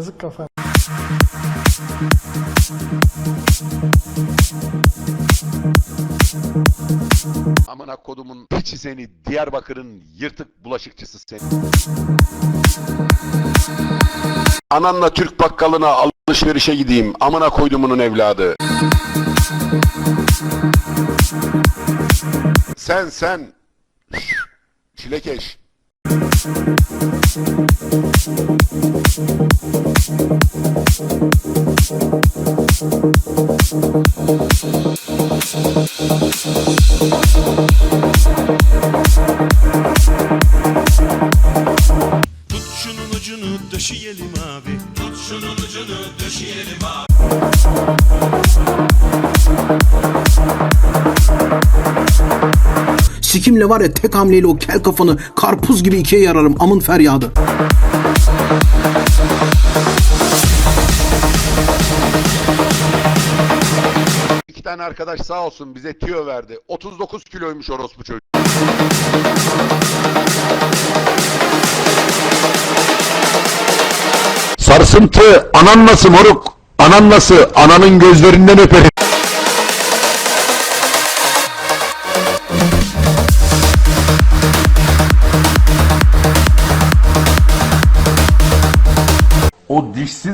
Yazık kafa. Amına kodumun piçi seni Diyarbakır'ın yırtık bulaşıkçısı seni. Ananla Türk bakkalına alışverişe gideyim. Amına koydumunun evladı. Sen sen. Çilekeş. Ucunu döşeyelim abi. Tut şunun ucunu döşeyelim abi. Sikimle var ya tek hamleyle o kel kafanı karpuz gibi ikiye yararım amın feryadı. İki tane arkadaş sağ olsun bize tüyo verdi. 39 kiloymuş orospu çocuk. Sarsıntı anan nasıl moruk? Anan nasıl? Ananın gözlerinden öperim.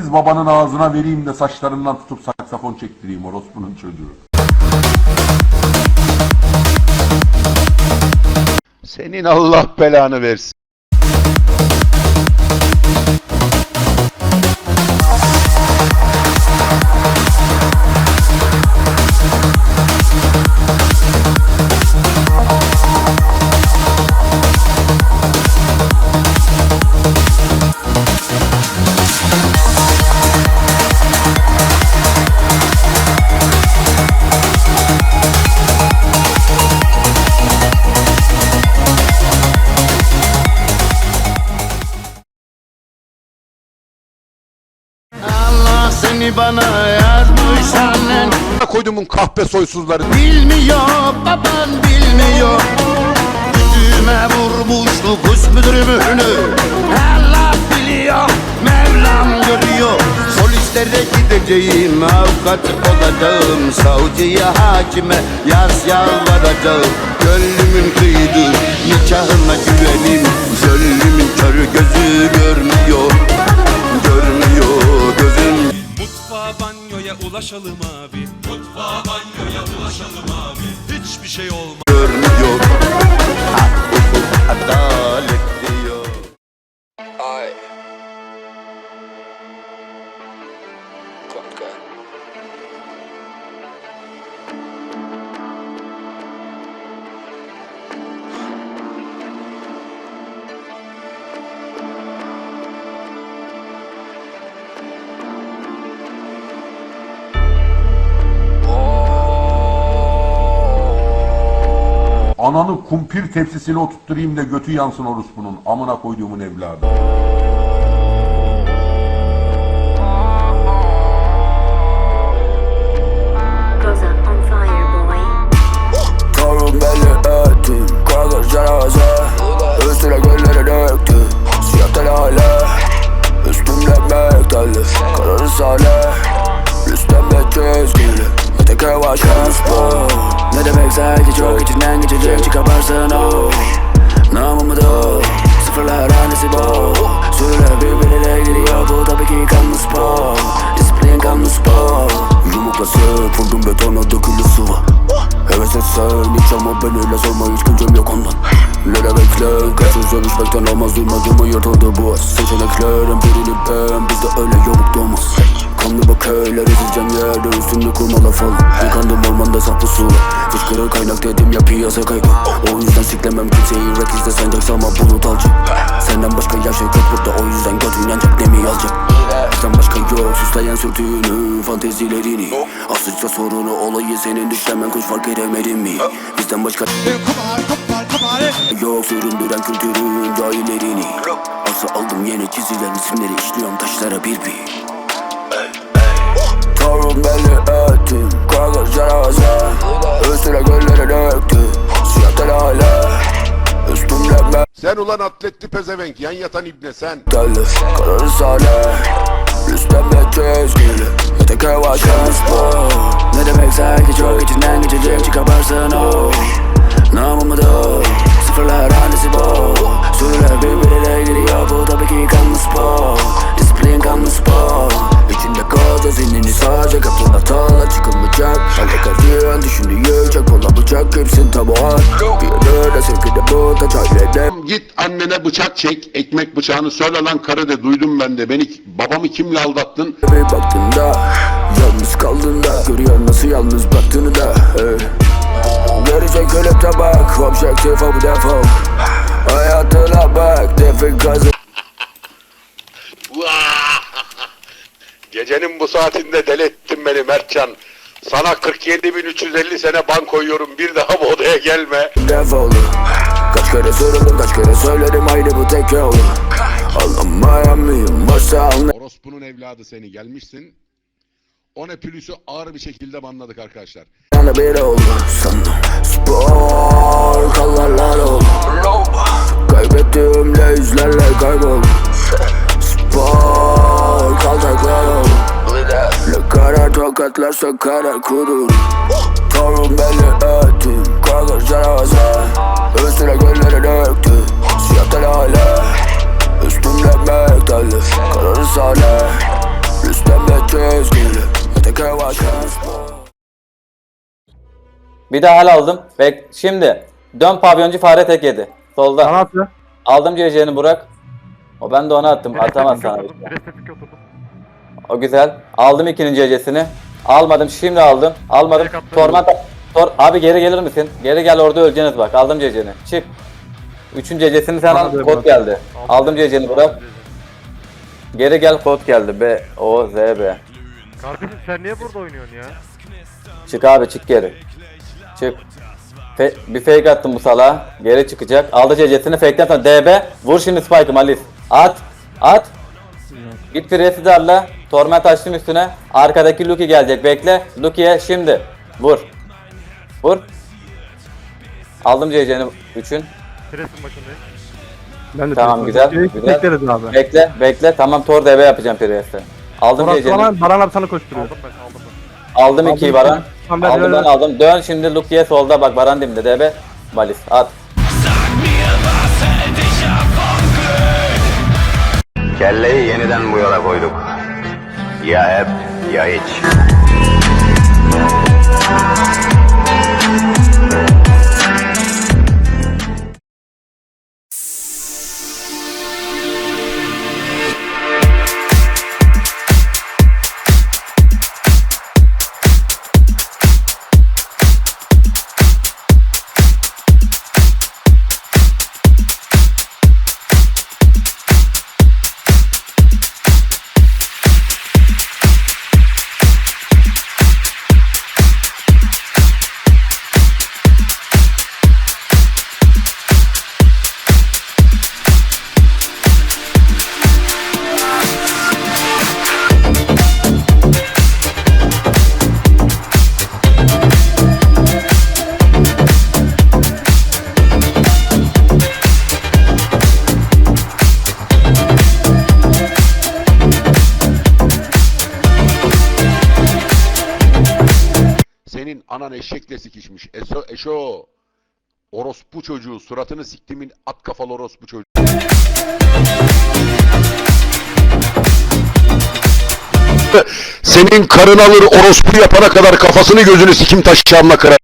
Dişsiz babanın ağzına vereyim de saçlarından tutup saksafon çektireyim orospunun çocuğu. Senin Allah belanı versin. Seni bana yazmış annen koydumun kahpe soysuzları. Bilmiyor baban bilmiyor. Güdüme vurmuş nüfus müdürümünü Allah biliyor Mevlam görüyor. Polislere gideceğim Avukat olacağım. Savcıya hakime Yaz yalvaracağım. Gönlümün banyoya Ananı kumpir tepsisine oturtturayım da götü yansın orospunun. Amına koyduğumun evladı. Üstüne gülleri döktü. Siyah telale. Üstümde mektelli Kararı sale. Üstemde çizgili. Öteki yavaş spor Ne demek sanki çok içinden geçecek. Çıkarsın o. Namımı da Sıfırlar hanesi bu. Sürüler birbiriyle giriyor. Bu tabii ki kanlı spor Disiplin kanlı spor Yumrukla sık vurdum betona dökülü sıvı Heves etsen hiç ama ben öyle sorma hiç güncem yok ondan. Lere bekle kaçın sövüşmekten olmaz duymadığımı yırtıldı bu. Seçeneklerin birini ben bizde öyle yoluk doğmaz Kanlı baköyler ezileceğim yerde üstünde kurmalar falan Yıkandım ormanda saf pusula Fışkırır kaynak dedim ya piyasa kaygı O yüzden siklemem kimseyi rek izle sancak ama bulut alacak. Senden başka yaşay yok burada o yüzden götün yanacak ne mi yazacak. Bizden başka yok süsleyen sürtüğünü fantezilerini. Asılca sorunu olayı senin düşlemen kuş fark edemedin mi? Bizden başka Yok süründüren kültürün cahillerini. Arsa aldım yeni çizilen isimleri işliyorum taşlara bir bir belli ettim Kanka cenaze. Üstüne gülleri döktü Siyah telale Üstümde Sen ulan atletli pezevenk yan yatan ibne sen. mektelli Kararı sale Üstten ve çizgili Öteki başka spor Ne demek sanki çok içinden geçecek çıkarsın o. Namımı da Sıfırlar hanesi bu? Sürüler birbirine giriyor Bu Annene bıçak çek, ekmek bıçağını söyle lan karı de duydum ben de. Beni babamı kimle aldattın? Bir baktığında Yalnız kaldığında Görüyor nasıl yalnız baktığını da hey. Gelecek ölüp bak Objektif bu defol Hayatına bak Tefik gazı Gecenin bu saatinde deli ettin beni Mertcan. Sana 47.350 sene ban koyuyorum. Bir daha bu odaya gelme. defol Kaç kere söyledim kaç kere söyledim Aynı bu tek yol. Anlamayan mıyım? Varsa anla Orospu'nun evladı seni gelmişsin. O ne pülüsü ağır bir şekilde banladık arkadaşlar. Yana bir oldu sandım. Spor kallarlar oldu. Kaybettiğimle yüzlerle kayboldum Spor kalacaklar oldu Ne kadar tokatlarsa kadar kudur Torun belli ettim Kargır cenaze Üstüne gölleri döktü Siyah telale Üstümde mektelli Kararı sahne Üstemde çizgili başka spor Bir daha hal aldım. Bek şimdi dön pavyoncu fare tek yedi. Solda. Bana attı. Aldım CC'ni Burak. O ben de ona attım. Atamaz sana. bir şey. O güzel. Aldım ikinin CC'sini. Almadım şimdi aldım. Almadım. Torment Tor abi geri gelir misin? Geri gel orada öleceğiniz bak. Aldım CC'ni. Çık. Üçün CC'sini sen al. Kod geldi. Aldım CC'ni Burak. Geri gel kod geldi. B O Z B. Kardeşim sen niye burada oynuyorsun ya? Çık abi çık geri. Çık. Fe- bir fake attım bu salağa. Geri çıkacak. Aldı CC'sini fake'den sonra DB. Vur şimdi Spike'ı Malis. At. At. Git presi darla. Torment açtım üstüne. Arkadaki Lucky gelecek. Bekle. Lucky'ye şimdi. Vur. Vur. Aldım CC'ni 3'ün. Presin başındayım. Ben de Tamam, güzel, güzel. Bekleriz abi. Bekle. Bekle. Tamam Tor DB yapacağım presi. Aldım Murat CC'ni. Baran, Baran abi sana koşturuyor. Aldım ben aldım ben. Aldım 2'yi Baran. Tamam, ben- Aldım ben aldım. Dön şimdi Lucky'ye solda bak Baran dimde DB. Malis at. Kelleyi yeniden bu yola koyduk. Ya hep ya hiç. Anan eşekle sikişmiş. Eso, eşo. Orospu çocuğu. Suratını siktimin at kafalı orospu çocuğu. Senin karın alır orospu yapana kadar kafasını gözünü sikim taşlarına kırar.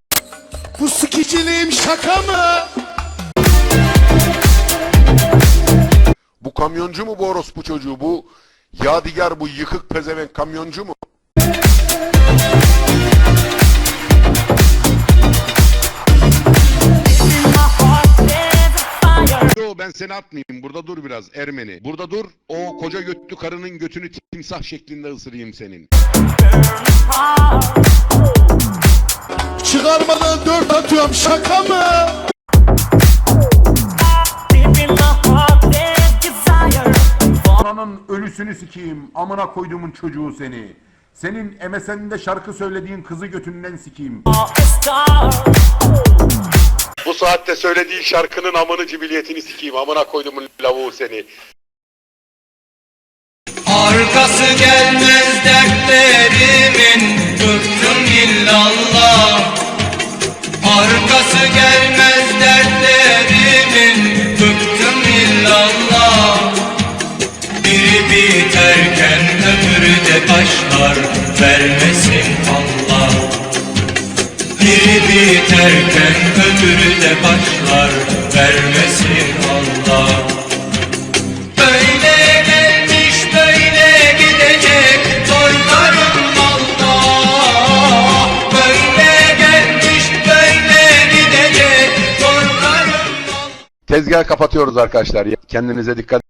Bu sikiciliğim şaka mı? Bu kamyoncu mu bu orospu çocuğu? Bu yadigar bu yıkık pezevenk kamyoncu mu? Yo ben seni atmayayım. Burada dur biraz Ermeni. Burada dur. O koca götlü karının götünü timsah şeklinde ısırayım senin. Çıkarmadan dört atıyorum şaka mı? Ananın ölüsünü sikeyim. Amına koyduğumun çocuğu seni. Senin MSN'de şarkı söylediğin kızı götünden sikeyim. Bu saatte söylediğin şarkının amını cibiliyetini sikeyim. Amına koydumun lavuğu seni. Arkası gelmez dertlerimin Bıktım illallah Arkası gelmez dertlerimin Bıktım illallah Biri biterken öbürü de başlar Allah Biri biterken öbürü de başlar Vermesin Allah. Tezgahı kapatıyoruz arkadaşlar. Kendinize dikkat